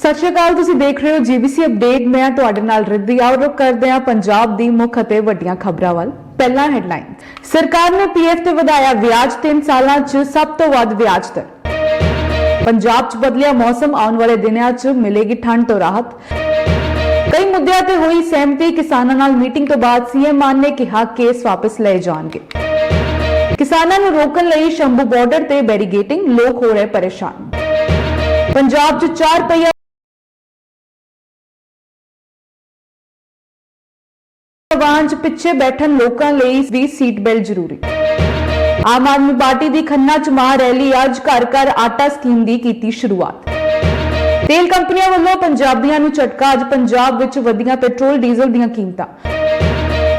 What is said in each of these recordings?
ਸਤਿ ਸ਼੍ਰੀ ਅਕਾਲ, ਤੁਸੀਂ ਦੇਖ ਰਹੇ ਹੋ ਜੀਬੀਸੀ ਅਪਡੇਟ। ਮੈਂ ਤੁਹਾਡੇ ਨਾਲ ਰਿੱਧੀ ਆਓ ਕਰਦੇ ਹਾਂ ਪੰਜਾਬ ਦੀ ਮੁੱਖ ਅਤੇ ਵੱਡੀਆਂ ਖਬਰਾਂ ਵੱਲ। ਪਹਿਲਾ ਹੈਡਲਾਈਨ ਸਰਕਾਰ ਨੇ ਪੀਐਫ ਤੇ ਵਧਾਇਆ ਵਿਆਜ 3 ਸਾਲਾਂ 'ਚ ਸਭ ਤੋਂ ਵੱਧ ਵਿਆਜ ਦਰ। ਪੰਜਾਬ 'ਚ ਬਦਲਿਆ ਮੌਸਮ, ਆਉਣ ਵਾਲੇ ਦਿਨਾਂ 'ਚ ਮਿਲੇਗੀ ਠੰਡ ਤੋਂ ਰਾਹਤ। ਕਈ ਮੁੱਦਿਆਂ ਤੇ ਹੋਈ ਸਹਿਮਤੀ, ਕਿਸਾਨਾਂ ਨਾਲ ਮੀਟਿੰਗ ਤੋਂ ਬਾਅਦ ਸੀਐਮ ਮਾਨ ਨੇ ਕਿਹਾ ਕੇਸ ਵਾਪਸ ਲਏ ਜਾਣਗੇ। ਕਿਸਾਨਾਂ ਨੂੰ ਰੋਕਣ ਲਈ ਸ਼ੰਭੂ ਬਾਰਡਰ ਤੇ ਬੈਰੀਗੇਟਿੰਗ ਲੋਕ ਹੋ ਰਹੇ ਪਰੇਸ਼ਾਨ। ਪੰਜਾਬ 'ਚ 4 ਪਹੀਆ ਵਾਹਨ 'ਚ ਪਿੱਛੇ ਬੈਠਣ ਲੋਕਾਂ ਲਈ ਵੀ ਸੀਟ ਬੈਲਟ ਜ਼ਰੂਰੀ। ਆਮ ਆਦਮੀ ਪਾਰਟੀ ਦੀ ਖੰਨਾ 'ਚ ਮਹਾ ਰੈਲੀ ਅੱਜ ਘਰ ਘਰ ਆਟਾ ਸਕੀਮ ਦੀ ਕੀਤੀ ਸ਼ੁਰੂਆਤ। ਤੇਲ ਕੰਪਨੀਆਂ ਵੱਲੋਂ ਪੰਜਾਬੀਆਂ ਨੂੰ ਝਟਕਾ ਅੱਜ ਪੰਜਾਬ ਵਿੱਚ ਵਧੀਆਂ ਪੈਟਰੋਲ, ਡੀਜ਼ਲ ਦੀਆਂ ਕੀਮਤਾਂ।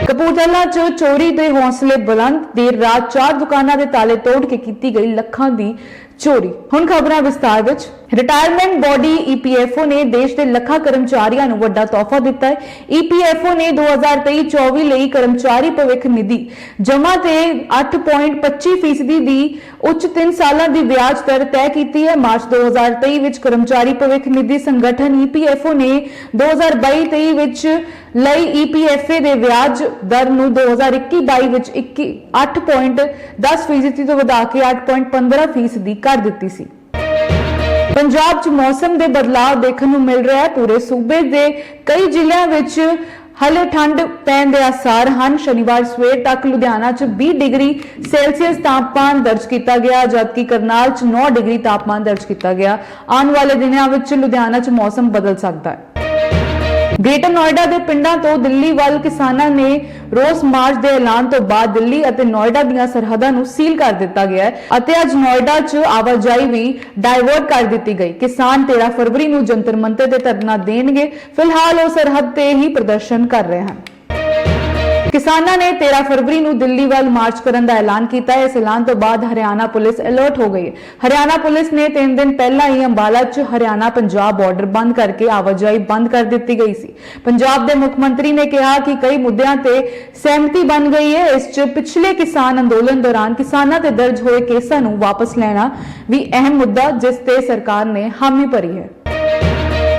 ਕਪੂਰਥਲਾ 'ਚ ਚੋਰੀ ਦੇ ਹੌਸਲੇ ਬੁਲੰਦ, ਦੇਰ ਰਾਤ ਚਾਰ ਦੁਕਾਨਾਂ ਦੇ ਤਾਲੇ ਤੋੜ ਕੇ ਕੀਤੀ ਗਈ ਲੱਖਾਂ ਦੀ ਚੋਰੀ। ਹੁਣ ਖਬਰਾਂ ਵਿਸਤਾਰ ਵਿੱਚ। ਰਿਟਾਇਰਮੈਂਟ ਬੋਡੀ ਈਪੀਐਫਓ ਨੇ ਦੇਸ਼ ਦੇ ਲੱਖਾਂ ਕਰਮਚਾਰੀਆਂ ਨੂੰ ਵੱਡਾ ਤੋਹਫਾ ਦਿੱਤਾ ਹੈ। ਈਪੀਐਫਓ ਨੇ 2023-24 ਲਈ ਕਰਮਚਾਰੀ ਭਵਿੱਖ ਨਿਧੀ ਜਮ੍ਹਾਂ ਤੇ 8.25% ਦੀ ਉੱਚ 3 ਸਾਲਾਂ ਦੀ ਵਿਆਜ ਦਰ ਤੈਅ ਕੀਤੀ ਹੈ। ਮਾਰਚ 2023 ਵਿੱਚ ਕਰਮਚਾਰੀ ਭਵਿੱਖ ਨਿਧੀ ਸੰਗਠਨ ਈਪੀਐਫਓ ਨੇ 2022-23 ਵਿੱਚ ਲਈ ਈਪੀਐਫਏ ਦੇ ਵਿਆਜ ਦਰ ਨੂੰ 2021-22 ਵਿੱਚ 21 8.10% ਤੋਂ ਵਧਾ ਕੇ 8.15% ਕਰ ਦਿੱਤੀ ਸੀ। ਪੰਜਾਬ 'ਚ ਮੌਸਮ ਦੇ ਬਦਲਾਅ ਦੇਖਣ ਨੂੰ ਮਿਲ ਰਿਹਾ ਹੈ। ਪੂਰੇ ਸੂਬੇ ਦੇ ਕਈ ਜ਼ਿਲ੍ਹਿਆਂ ਵਿੱਚ ਹਲੇ ਠੰਡ ਪੈਣ ਦੇ ਆਸਾਰ ਹਨ। ਸ਼ਨੀਵਾਰ ਸਵੇਰ ਤੱਕ ਲੁਧਿਆਣਾ 'ਚ 20 ਡਿਗਰੀ ਸੈਲਸੀਅਸ ਤਾਪਮਾਨ ਦਰਜ ਕੀਤਾ ਗਿਆ, ਜਦਕਿ ਕਰਨਾਲ 'ਚ 9 ਡਿਗਰੀ ਤਾਪਮਾਨ ਦਰਜ ਕੀਤਾ ਗਿਆ। ਆਉਣ ਵਾਲੇ ਦਿਨਾਂ ਵਿੱਚ ਲੁਧਿਆਣਾ 'ਚ ਮੌਸਮ ਬਦਲ ਸਕਦਾ ਹੈ। ਗ੍ਰੇਟਰ ਨੋਇਡਾ ਦੇ ਪਿੰਡਾਂ ਤੋਂ ਦਿੱਲੀ ਵੱਲ ਕਿਸਾਨਾਂ ਨੇ ਰੋਸ ਮਾਰਚ ਦੇ ਐਲਾਨ ਤੋਂ ਬਾਅਦ ਦਿੱਲੀ ਅਤੇ ਨੋਇਡਾ ਦੀਆਂ ਸਰਹੱਦਾਂ ਨੂੰ ਸੀਲ ਕਰ ਦਿੱਤਾ ਗਿਆ ਹੈ ਅਤੇ ਅੱਜ ਨੋਇਡਾ 'ਚ ਆਵਾਜਾਈ ਵੀ ਡਾਇਵਰਟ ਕਰ ਦਿੱਤੀ ਗਈ। ਕਿਸਾਨ 13 ਫਰਵਰੀ ਨੂੰ ਜੰਤਰ ਮੰਤਰ ਤੇ ਧਰਨਾ ਦੇਣਗੇ। ਫਿਲਹਾਲ ਉਹ ਸਰਹੱਦ ਤੇ ਹੀ ਪ੍ਰਦਰਸ਼ਨ ਕਰ ਰਹੇ ਹਨ। ਕਿਸਾਨਾਂ ਨੇ 13 ਫਰਵਰੀ ਨੂੰ ਦਿੱਲੀ ਵੱਲ ਮਾਰਚ ਕਰਨ ਦਾ ਐਲਾਨ ਕੀਤਾ। ਹੈ ਇਸ ਐਲਾਨ ਤੋਂ ਬਾਅਦ ਹਰਿਆਣਾ ਪੁਲਿਸ ਅਲਰਟ ਹੋ ਗਈ। ਹੈ ਹਰਿਆਣਾ ਪੁਲਿਸ ਨੇ 3 ਦਿਨ ਪਹਿਲਾਂ ਹੀ ਅੰਬਾਲਾ 'ਚ ਹਰਿਆਣਾ ਪੰਜਾਬ ਬਾਰਡਰ ਬੰਦ ਕਰਕੇ ਆਵਾਜਾਈ ਬੰਦ ਕਰ ਦਿੱਤੀ ਗਈ ਸੀ। ਪੰਜਾਬ ਦੇ ਮੁੱਖ ਮੰਤਰੀ ਨੇ ਕਿਹਾ ਕਿ ਕਈ ਮੁੱਦਿਆਂ ਤੇ ਸਹਿਮਤੀ ਬਣ ਗਈ ਹੈ। ਇਸ 'ਚ ਪਿਛਲੇ ਕਿਸਾਨ ਅੰਦੋਲਨ ਦੌਰਾਨ ਕਿਸਾਨਾਂ ਤੇ ਦਰਜ ਹੋਏ ਕੇਸਾਂ ਨੂੰ ਵਾਪਸ ਲੈਣਾ ਵੀ ਅਹਿਮ ਮੁੱਦਾ ਜਿਸ ਤੇ ਸਰਕਾਰ ਨੇ ਹਾਮੀ ਭਰੀ ਹੈ।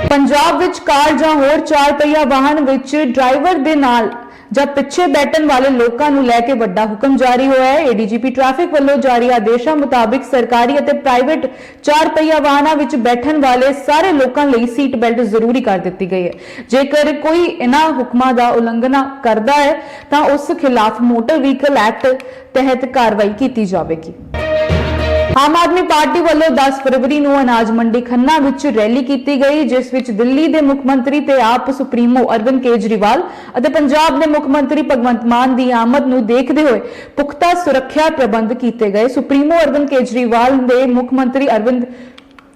ਪੰਜਾਬ ਵਿੱਚ ਕਾਰ ਜਾਂ ਹੋਰ ਚਾਰ ਪਹੀਆ ਵਾਹਨ ਵਿੱਚ ਡਰਾਈਵਰ ਦੇ ਨਾਲ ਜਾਂ ਪਿੱਛੇ ਬੈਠਣ ਵਾਲੇ ਲੋਕਾਂ ਨੂੰ ਲੈ ਕੇ ਵੱਡਾ ਹੁਕਮ ਜਾਰੀ ਹੋਇਆ ਹੈ ਏਡੀਜੀਪੀ ਟ੍ਰੈਫਿਕ ਵੱਲੋਂ ਜਾਰੀ ਆਦੇਸ਼ਾਂ ਮੁਤਾਬਿਕ ਸਰਕਾਰੀ ਅਤੇ ਪ੍ਰਾਈਵੇਟ ਚਾਰ ਪਹੀਆ ਵਾਹਨਾਂ ਵਿੱਚ ਬੈਠਣ ਵਾਲੇ ਸਾਰੇ ਲੋਕਾਂ ਲਈ ਸੀਟ ਬੈਲਟ ਜ਼ਰੂਰੀ ਕਰ ਦਿੱਤੀ ਗਈ ਹੈ। ਜੇਕਰ ਕੋਈ ਇਹਨਾਂ ਹੁਕਮਾਂ ਦਾ ਉਲੰਘਣਾ ਕਰਦਾ ਹੈ, ਤਾਂ ਉਸ ਖਿਲਾਫ ਮੋਟਰ ਵਹੀਕਲ ਐਕਟ ਤਹਿਤ ਕਾਰਵਾਈ ਕੀਤੀ ਜਾਵੇਗੀ। ਆਮ ਆਦਮੀ ਪਾਰਟੀ ਵੱਲੋਂ 10 ਫਰਵਰੀ ਨੂੰ ਅਨਾਜ ਮੰਡੀ ਖੰਨਾ ਵਿੱਚ ਰੈਲੀ ਕੀਤੀ ਗਈ, ਜਿਸ ਵਿੱਚ ਦਿੱਲੀ ਦੇ ਮੁੱਖ ਮੰਤਰੀ ਤੇ ਆਪ ਸੁਪਰੀਮੋ ਅਰਵਿੰਦ ਕੇਜਰੀਵਾਲ ਅਤੇ ਪੰਜਾਬ ਦੇ ਮੁੱਖ ਮੰਤਰੀ ਭਗਵੰਤ ਮਾਨ ਦੀ ਆਮਦ ਨੂੰ ਦੇਖਦੇ ਹੋਏ ਪੁਖਤਾ ਸੁਰੱਖਿਆ ਪ੍ਰਬੰਧ ਕੀਤੇ ਗਏ। ਸੁਪਰੀਮੋ ਅਰਵਿੰਦ ਕੇਜਰੀਵਾਲ ਦੇ ਮੁੱਖ ਮੰਤਰੀ ਅਰਵਿੰਦ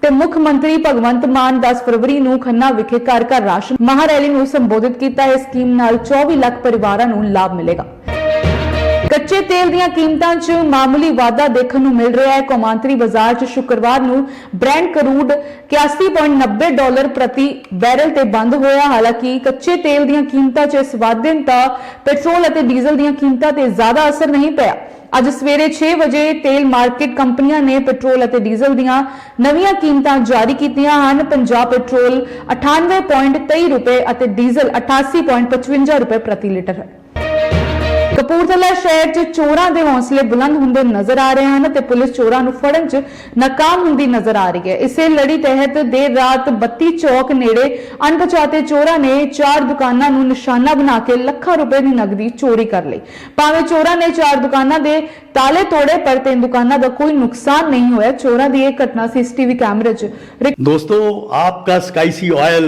ਤੇ ਮੁੱਖ ਮੰਤਰੀ ਭਗਵੰਤ ਮਾਨ 10 ਫਰਵਰੀ ਨੂੰ ਖੰਨਾ ਵਿਖੇ ਘਰ ਘਰ ਰਾਸ਼ਨ ਮਹਾਰੈਲੀ ਨੂੰ ਸੰਬੋਧਿਤ ਕੀਤਾ। ਇਸ ਸਕੀਮ ਨਾਲ 24 ਲੱਖ ਪਰਿਵਾਰਾਂ ਨੂੰ ਲਾਭ ਮਿਲੇਗਾ। ਕੱਚੇ ਤੇਲ ਦੀਆਂ ਕੀਮਤਾਂ 'ਚ ਮਾਮੂਲੀ ਵਾਧਾ ਦੇਖਣ ਨੂੰ ਮਿਲ ਰਿਹਾ ਹੈ। ਕੌਮਾਂਤਰੀ ਬਾਜ਼ਾਰ 'ਚ ਸ਼ੁੱਕਰਵਾਰ ਨੂੰ ਬ੍ਰੈਂਡ ਕਰੂਡ 81.90 ਡਾਲਰ ਪ੍ਰਤੀ ਬੈਰਲ ਤੇ ਬੰਦ ਹੋਇਆ। ਹਾਲਾਂਕਿ ਕੱਚੇ ਤੇਲ ਦੀਆਂ ਕੀਮਤਾਂ 'ਚ ਇਸ ਵਾਧੇ ਦਾ ਪੈਟਰੋਲ ਅਤੇ ਡੀਜ਼ਲ ਦੀਆਂ ਕੀਮਤਾਂ ਤੇ ਜ਼ਿਆਦਾ ਅਸਰ ਨਹੀਂ ਪਿਆ। ਅੱਜ ਸਵੇਰੇ 6 ਵਜੇ ਤੇਲ ਮਾਰਕੀਟ ਕੰਪਨੀਆਂ ਨੇ ਪੈਟਰੋਲ ਅਤੇ ਡੀਜ਼ਲ ਦੀਆਂ ਨਵੀਆਂ ਕੀਮਤਾਂ ਜਾਰੀ ਕੀਤੀਆਂ ਹਨ। ਪੰਜਾਬ ਪੈਟਰੋਲ 98.23 ਰੁਪਏ ਅਤੇ ਡੀਜ਼ਲ 88.55 ਰੁਪਏ ਪ੍ਰਤੀ ਲੀਟਰ। ਹੈ ਕਪੂਰਥਲਾ ਸ਼ਹਿਰ 'ਚ ਚੋਰਾਂ ਦੇ ਹੌਸਲੇ ਬੁਲੰਦ ਹੁੰਦੇ ਨਜ਼ਰ ਆ ਰਹੇ ਹਨ ਤੇ ਪੁਲਿਸ ਚੋਰਾਂ ਨੂੰ ਫੜਨ 'ਚ ਨਾਕਾਮ ਹੁੰਦੀ ਨਜ਼ਰ ਆ ਰਹੀ ਹੈ ਇਸੇ ਲੜੀ ਤਹਿਤ ਦੇਰ ਰਾਤ 32 ਚੌਕ ਨੇੜੇ ਅਣਪਛਾਤੇ ਚੋਰਾਂ ਨੇ ਚਾਰ ਦੁਕਾਨਾਂ ਨੂੰ ਨਿਸ਼ਾਨਾ ਬਣਾ ਕੇ ਲੱਖਾਂ ਰੁਪਏ ਦੀ ਨਕਦੀ ਚੋਰੀ ਕਰ ਲਈ ਭਾਵੇਂ ਚੋਰਾਂ ਨੇ ਚਾਰ ਦੁਕਾਨਾਂ ਦੇ ਤਾਲੇ ਤੋੜੇ ਪਰ ਤਿੰਨ ਦੁਕਾਨਾਂ ਦਾ ਕੋਈ ਨੁਕਸਾਨ ਨਹੀਂ ਹੋਇਆ ਚੋਰਾਂ ਦੀ ਇਹ ਘਟਨਾ ਸੀਸੀਟੀਵੀ ਕੈਮਰੇ 'ਚ ਰਿਕ- दोस्तों आपका स्काईसी ऑयल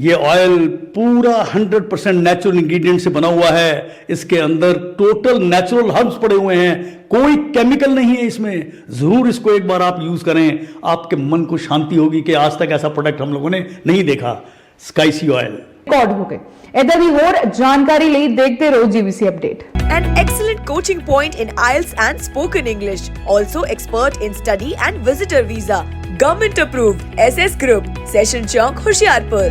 ये ऑयल पूरा 100 परसेंट नेचुरल इंग्रेडिएंट से बना हुआ है इसके अंदर टोटल नेचुरल हर्ब्स पड़े हुए हैं कोई केमिकल नहीं है इसमें ज़रूर इसको एक बार आप यूज़ करें आपके मन को शांति होगी कि आज तक ऐसा प्रोडक्ट हम लोगों ने नहीं देखा स्काइसी ऑयल रिकॉर्ड हो गए इधर भी और जानकारी ली देखते रहो GBC update An excellent coaching point in IELTS and spoken English. Also expert in study and visitor visa. Government approved. SS Group. Session Chowk, Hoshiarpur.